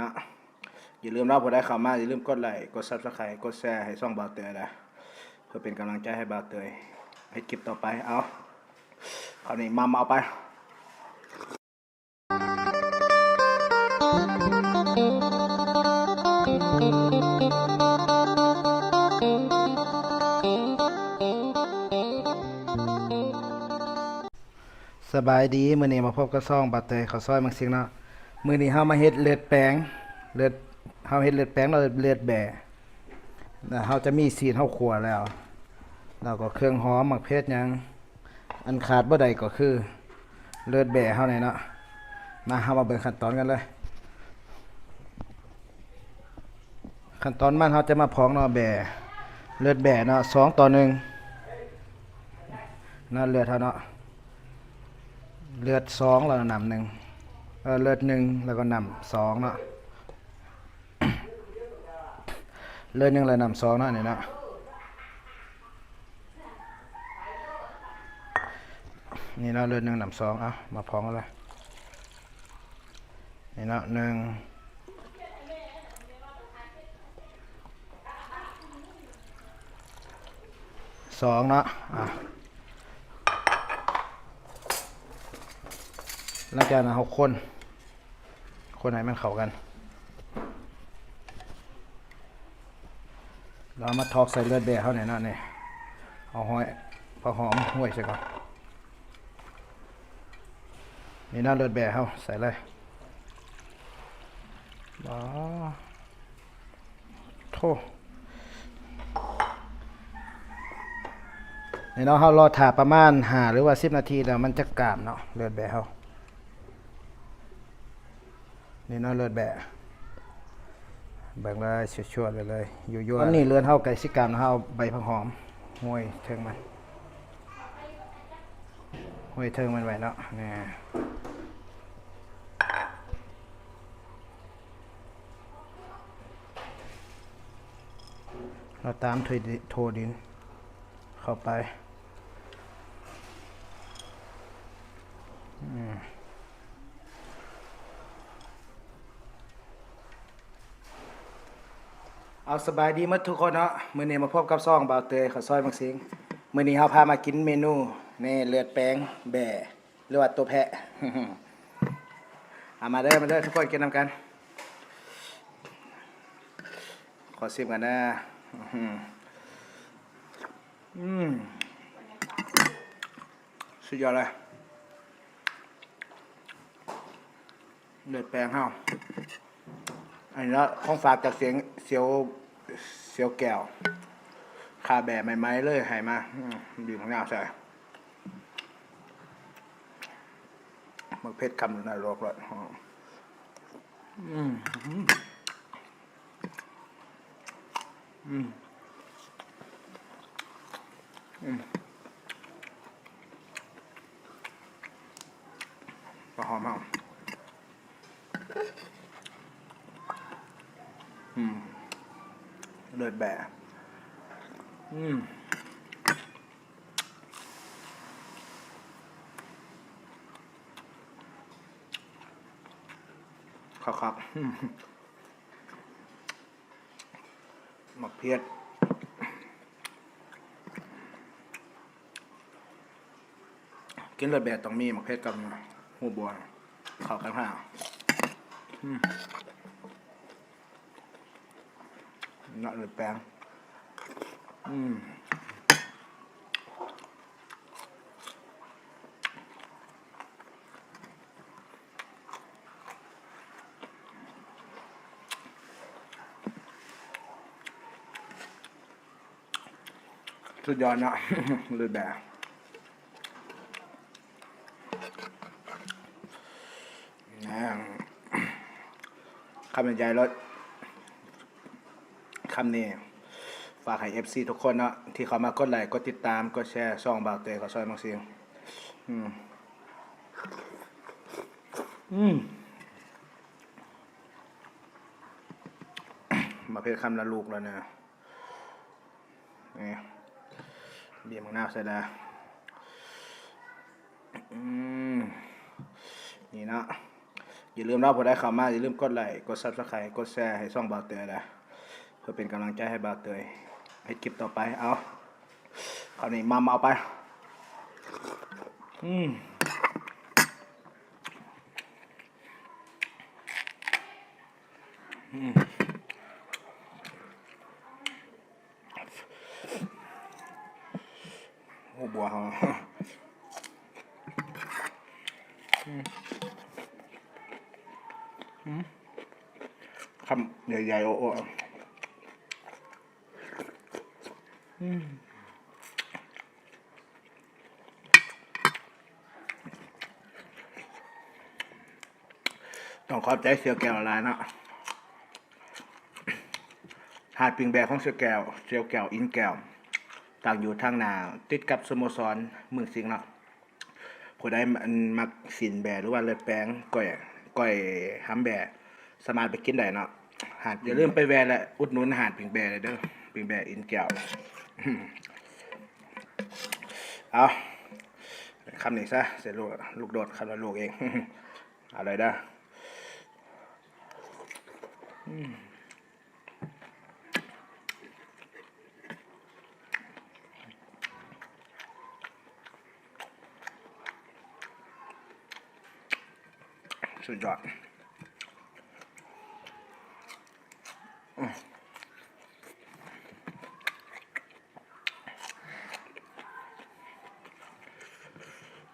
นาะอย่าลืมเราพอได้ข้าวมาอย่าลืมกดไลค์กด Subscribe กดแชร์ให้ช่องบาเตยนะเพื่อเป็นกำลังใจให้บาเตยให้คลิปต่อไปเอาคราวนี้มามาเอาไปสบายดีมื้อนี้มาพบกับซ่องบัตเตยข้าวซอยมังสิงเนาะ มือนี้เฮามาเฮ็ดเลือดแปลงเลือดเฮาเฮ็ดเลือดแปลงแล้วเลือดแบะนะเฮาจะมีซีนเฮาขัวแล้วแล้วก็เครื่องหอมหมักเพชรยัง อันขาดบ่ได้ก็คือ เลือดแบะเฮานี่เนาะมาเฮามาเบิ่งขั้นตอนกันเลย ขั้นตอนมันเฮาจะมาพองเนาะแบะเลือดแบะเนาะสองต่อหนึ่งนั่นเลือดเฮาเนาะเลือดสองแล้วก็นำหนึ่ง เออเลือดหนึ่งแล้วก็นำสองเนาะเลือดหนึ่งแล้วนำสองเนาะนี่เนาะนี่เนาะเลือดหนึ่งนำสองเอามาพอมกันเลยนี่เนาะหนึ่งสองเนาะอะ หลังจากนั้นเขาคน คนให้มันเข้ากันเรามาทอกใส่เลือดแบะเขาหน่อยนะเนี่ยเอาหอยพอหอมห้วยใส่ก่อนนี่น่าเลือดแบะเขาใส่เลยบ้าโทนี่เนาะเขารอถ่าประมาณหาหรือว่าสิบนาทีแล้วมันจะกรามเนาะเลือดแบะเขา นี่เนาะเลือดแบะเบิ่งเลยชวดๆไปเลยอยู่ๆอันนี้เลือดเฮาไก่สิกรรมเฮาใบผักหอมห้วยเทิงมันห้วยเทิงมันไว้เนาะนี่เราตามถดิโทดิน เข้าไป อืม เอาสบายดีหมดทุกคนเนาะมื้อนี้มาพบกับซ่องบ่าวเตยข้าวซอยมักสิงมื้อนี้เฮาพามากินเมนูนี่เลือดแป้งแบ่หรือว่าตัวแพะเอามาเด้อมาเด้อทุกคนกินนำกัน ขอซิมกันนะอืมสุดยอดเลยเลือดแป้งเฮาอันนี้ละของฝากจากเสียงเสียว เสียวแก้วคาแบบใหม่ๆเลยหายมาดื่มข้างน้าใส่มักเพชรคำนรกเลยอืมอืมอืมอืมหอมมากอืม เลือดแบะอืมครับครับมหมักเพียดกินเลือดแบะต้องมีหมักเพชรกับหัวบัวเข้ากันห้าอืม นอเลยแปลงอืมสุดยอดนะเลยแบบนะคำเป็นใจรถ คำนี้ ฝากให้ FC ทุกคนเนาะที่เขามากดไลค์กดติดตามกดแชร์ช่องบาวเตยขอซอยมังซิงอืมอืมมาเพชรคำละลูกแล้วนะนี่เบียร์มังนาวใส่แล้วอืมนี่เนาะอย่าลืมเราพอได้ข้ามาอย่าลืมกดไลค์กด Subscribe กดแชร์ให้ช่องบาวเตยนะ เพื่อเป็นกำลังใจให้บาเตยให้คลิปต่อไป เอาคราวนี้มามาเอาไป อืมอืมโอ้บัวเขาอืมอืมคำใหญ่ๆโอ้โอ้อืม ต้องขอบใจเสียแก้วหลายเนาะหาดปิงแบกของเสียแก้ว เสียแก้วอินแก้วต่างอยู่ทางนาติดกับสโมสรเมืองสิงห์เนาะผู้ใดมันมักสินแบหรือว่าเลือดแปลงก้อยก้อยห้ำแบสามารถไปกินได้เนาะหาดอย่าลืมไปแวะและอุดหนุนหาดปิงแบเลยเด้อปิงแบอินแก้ว เอาคำนี้ซะเสร็จลูกลูกโดดคำละลูกเองอาเลยด้สุดยอดอืม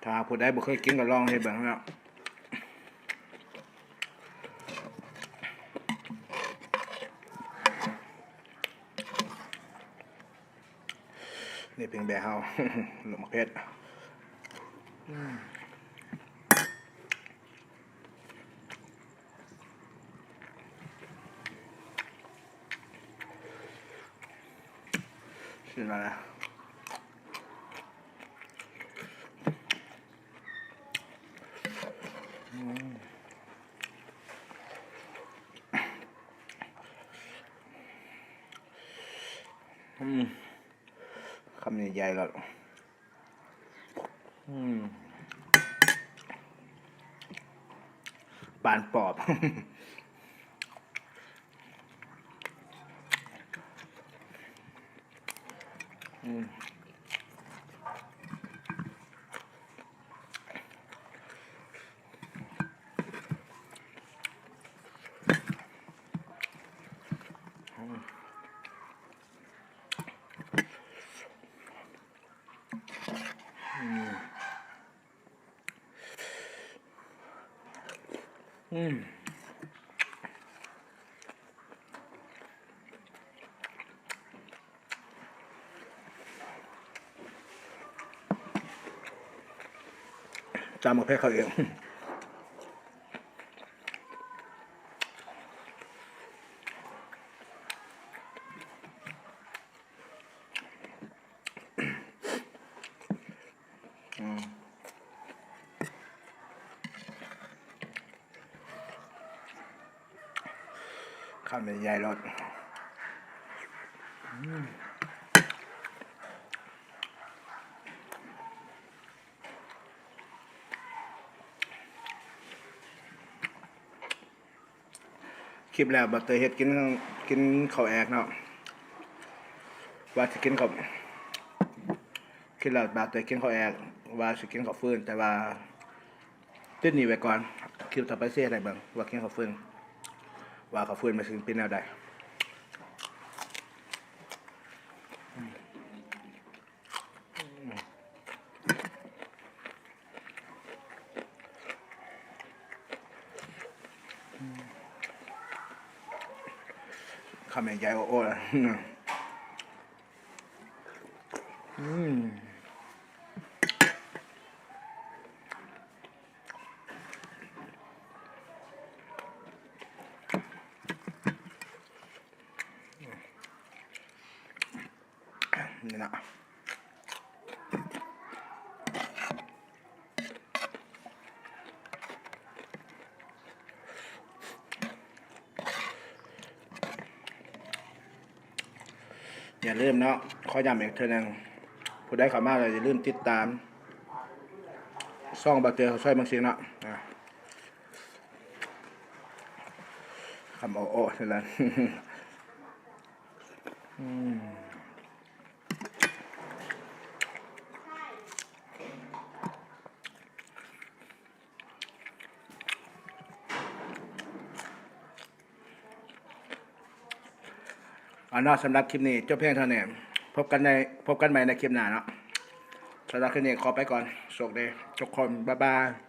ถ้า ผู้ใดบ่เคยกินก็ลองให้เบิ่งแล้วนี่เป็นแบบเฮา หนมเพชร 是吧呢？ คำใหญ่ๆแล้วอืมปานปอบ อืม จำมาแพ้เขาเอง ข้าวใหญ่รสคลิปแล้วบัตเตอร์เฮ็ดกินกินข้าวแอกเนาะว่าสิกินข้าวคิดแล้วบัตเตอร์กินข้าวแอกว่าสิกินข้าวฟืนแต่ว่าติดหนีไว้ก่อนคลิปต่อไปเสียอะไรบ้างว่ากินข้าวฟืน ว่าเขาฟื้นมาถึงเป็นแนวใดคำใหญ่ๆโอ้ๆนะอืม อย่าลืมเนาะขอย้ำอีกเท่านึงผู้ได้ข่าวมาเลยอย่าลืมติดตามซ่องบาเตียเขาช่วยบางสิ่งเนาะคำโอ้โอ้เท่านั้น เอาเนาะสำหรับคลิปนี้จบเพียงเท่านี้พบกันในพบกันใหม่ในคลิปหน้าเนาะสำหรับคลิปนี้ขอไปก่อนโชคดีทุกคนบ๊ายบาย